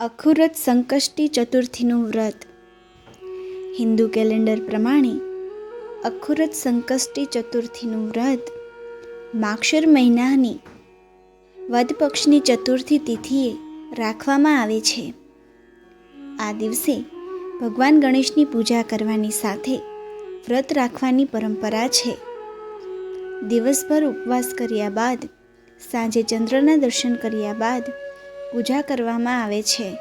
અખુરત સંકષ્ટી ચતુર્થીનું વ્રત. હિન્દુ કેલેન્ડર પ્રમાણે અખુરત સંકષ્ટી ચતુર્થીનું વ્રત માક્ષર મહિનાની વદ પક્ષની ચતુર્થી તિથિએ રાખવામાં આવે છે. આ દિવસે ભગવાન ગણેશની પૂજા કરવાની સાથે વ્રત રાખવાની પરંપરા છે. દિવસભર ઉપવાસ કર્યા બાદ, સાંજે ચંદ્રના દર્શન કર્યા બાદ પૂજા કરવામાં આવે છે.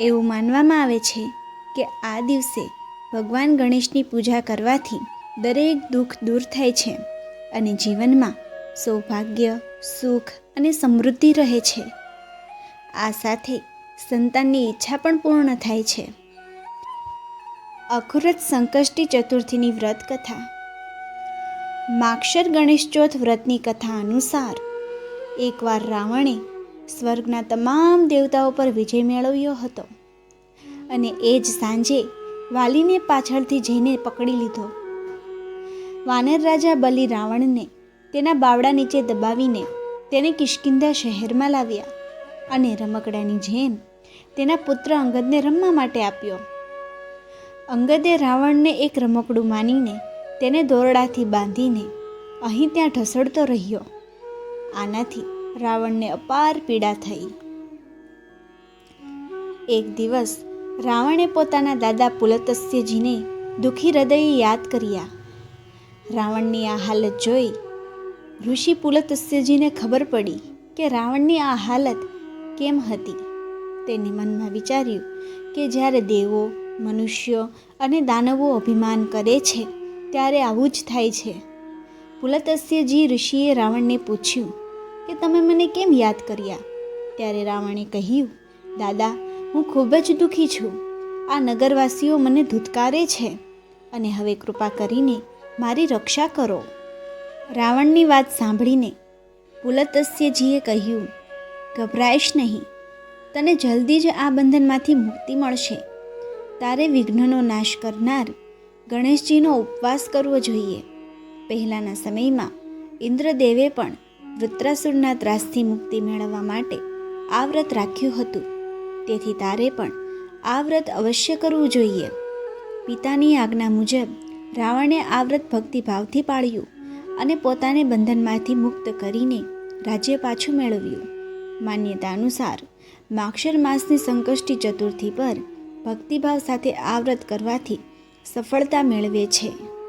એવું માનવામાં આવે છે કે આ દિવસે ભગવાન ગણેશની પૂજા કરવાથી દરેક દુઃખ દૂર થાય છે અને જીવનમાં સૌભાગ્ય, સુખ અને સમૃદ્ધિ રહે છે. આ સાથે સંતાનની ઈચ્છા પણ પૂર્ણ થાય છે. અખુરત સંકષ્ટી ચતુર્થીની વ્રત કથા. માક્ષર ગણેશ ચોથ વ્રતની કથા અનુસાર, એકવાર રાવણે સ્વર્ગના તમામ દેવતાઓ પર વિજય મેળવ્યો હતો. અને એ જ સાંજે વાલીને પાછળથી જઈને પકડી લીધો. વાનર રાજા બલિ રાવણને તેના બાવડા નીચે દબાવીને તેને કિષ્કિંધા શહેરમાં લાવ્યા અને રમકડાની જેમ તેના પુત્ર અંગદને રમવા માટે આપ્યો. અંગદે રાવણને એક રમકડું માનીને તેને દોરડાથી બાંધીને અહીં ત્યાં ઢસડતો રહ્યો. આનાથી રાવણને અપાર પીડા થઈ. એક દિવસ રાવણે પોતાના દાદા પુલતસ્યજીને દુઃખી હૃદયે યાદ કર્યા. રાવણની આ હાલત જોઈ ઋષિ પુલતસ્યજીને ખબર પડી કે રાવણની આ હાલત કેમ હતી. તેને મનમાં વિચાર્યું કે જ્યારે દેવો, મનુષ્યો અને દાનવો અભિમાન કરે છે, ત્યારે આવું જ થાય છે. પુલતસ્યજી ઋષિએ રાવણને પૂછ્યું કે તમે મને કેમ યાદ કર્યા? ત્યારે રાવણે કહ્યું, દાદા, હું ખૂબ જ દુઃખી છું. આ નગરવાસીઓ મને ધૂતકારે છે. અને હવે કૃપા કરીને મારી રક્ષા કરો. રાવણની વાત સાંભળીને પુલતસ્યજીએ કહ્યું, ગભરાઈશ નહીં. તને જલ્દી જ આ બંધનમાંથી મુક્તિ મળશે. તારે વિઘ્નનો નાશ કરનાર ગણેશજીનો ઉપવાસ કરવો જોઈએ. પહેલાંના સમયમાં ઇન્દ્રદેવે પણ વૃત્રાસુરના ત્રાસથી મુક્તિ મેળવવા માટે આ વ્રત રાખ્યું હતું. તેથી તારે પણ આ વ્રત અવશ્ય કરવું જોઈએ. પિતાની આજ્ઞા મુજબ રાવણે આ વ્રત ભક્તિભાવથી પાળ્યું અને પોતાને બંધનમાંથી મુક્ત કરીને રાજ્ય પાછું મેળવ્યું. માન્યતા અનુસાર માક્ષર માસની સંકષ્ટી ચતુર્થી પર ભક્તિભાવ સાથે આ વ્રત કરવાથી સફળતા મેળવે છે.